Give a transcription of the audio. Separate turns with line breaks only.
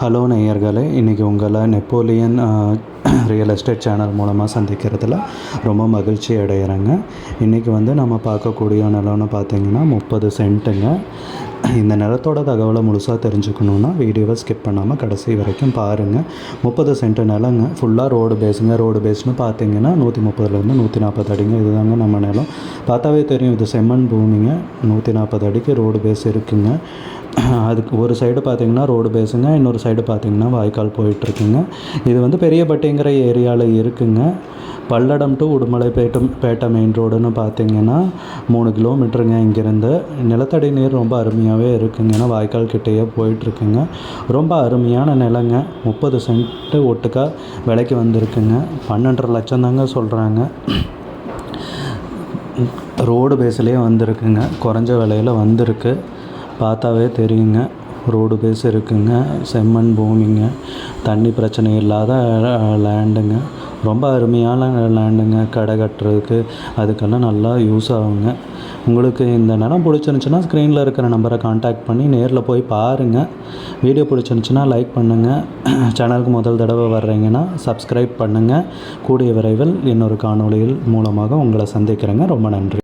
Hello நேயர்களே இன்றைக்கி உங்களை நெப்போலியன் ரியல் எஸ்டேட் சேனல் மூலமாக சந்திக்கிறதுல ரொம்ப மகிழ்ச்சி அடைகிறேங்க இன்றைக்கி வந்து நம்ம பார்க்கக்கூடிய நிலம்னு பார்த்தீங்கன்னா முப்பது சென்ட்டுங்க. இந்த நிலத்தோட தகவலை முழுசாக தெரிஞ்சுக்கணுன்னா வீடியோவை ஸ்கிப் பண்ணாமல் கடைசி வரைக்கும் பாருங்கள் முப்பது சென்ட் நிலங்க ஃபுல்லாக ரோடு பேஸுங்க ரோடு பேஸ்னு பார்த்தீங்கன்னா நூற்றி முப்பதுலேருந்து நூற்றி நாற்பது அடிங்க. இதுதாங்க நம்ம நிலம். பார்த்தாவே தெரியும் இது செம்மண் பூமிங்க. நூற்றி நாற்பது அடிக்கு ரோடு பேஸ் இருக்குங்க. அதுக்கு ஒரு சைடு பார்த்தீங்கன்னா ரோடு பேஸுங்க இன்னொரு சைடு பார்த்தீங்கன்னா வாய்க்கால் போயிட்டுருக்குங்க இது வந்து அப்படிங்கிற ஏரியாவில் இருக்குங்க. பல்லடம் டு உடுமலைப்பேட்டை பேட்டை மெயின் ரோடுன்னு பார்த்தீங்கன்னா மூணு கிலோமீட்டருங்க இங்கேருந்து. நிலத்தடி நீர் ரொம்ப அருமையாகவே இருக்குங்க. ஏன்னா வாய்க்கால் கிட்டேயே போயிட்டுருக்குங்க. ரொம்ப அருமையான நிலங்க. முப்பது சென்ட்டு ஒட்டுக்கா விலைக்கு வந்திருக்குங்க. பன்னெண்டரை லட்சம் தாங்க சொல்கிறாங்க ரோடு பேஸ்லேயே வந்திருக்குங்க. குறைஞ்ச விலையில் வந்திருக்கு. பார்த்தாவே தெரியுங்க. ரோடு பேஸ் இருக்குங்க செம்மண் பூமிங்க. தண்ணி பிரச்சனை இல்லாத லேண்டுங்க ரொம்ப அருமையான லேண்டுங்க கடை கட்டுறதுக்கு அதுக்கெல்லாம் நல்லா யூஸ் ஆகுங்க. உங்களுக்கு இந்த நிலம் பிடிச்சிருந்துச்சின்னா ஸ்க்ரீனில் இருக்கிற நம்பரை காண்டாக்ட் பண்ணி நேரில் போய் பாருங்கள் வீடியோ பிடிச்சிருந்துச்சின்னா லைக் பண்ணுங்கள் சேனலுக்கு முதல் தடவை வர்றீங்கன்னா சப்ஸ்கிரைப் பண்ணுங்கள் கூடிய விரைவில் இன்னொரு காணொளியில் மூலமாக உங்களை சந்திக்கிறேங்க. ரொம்ப நன்றி.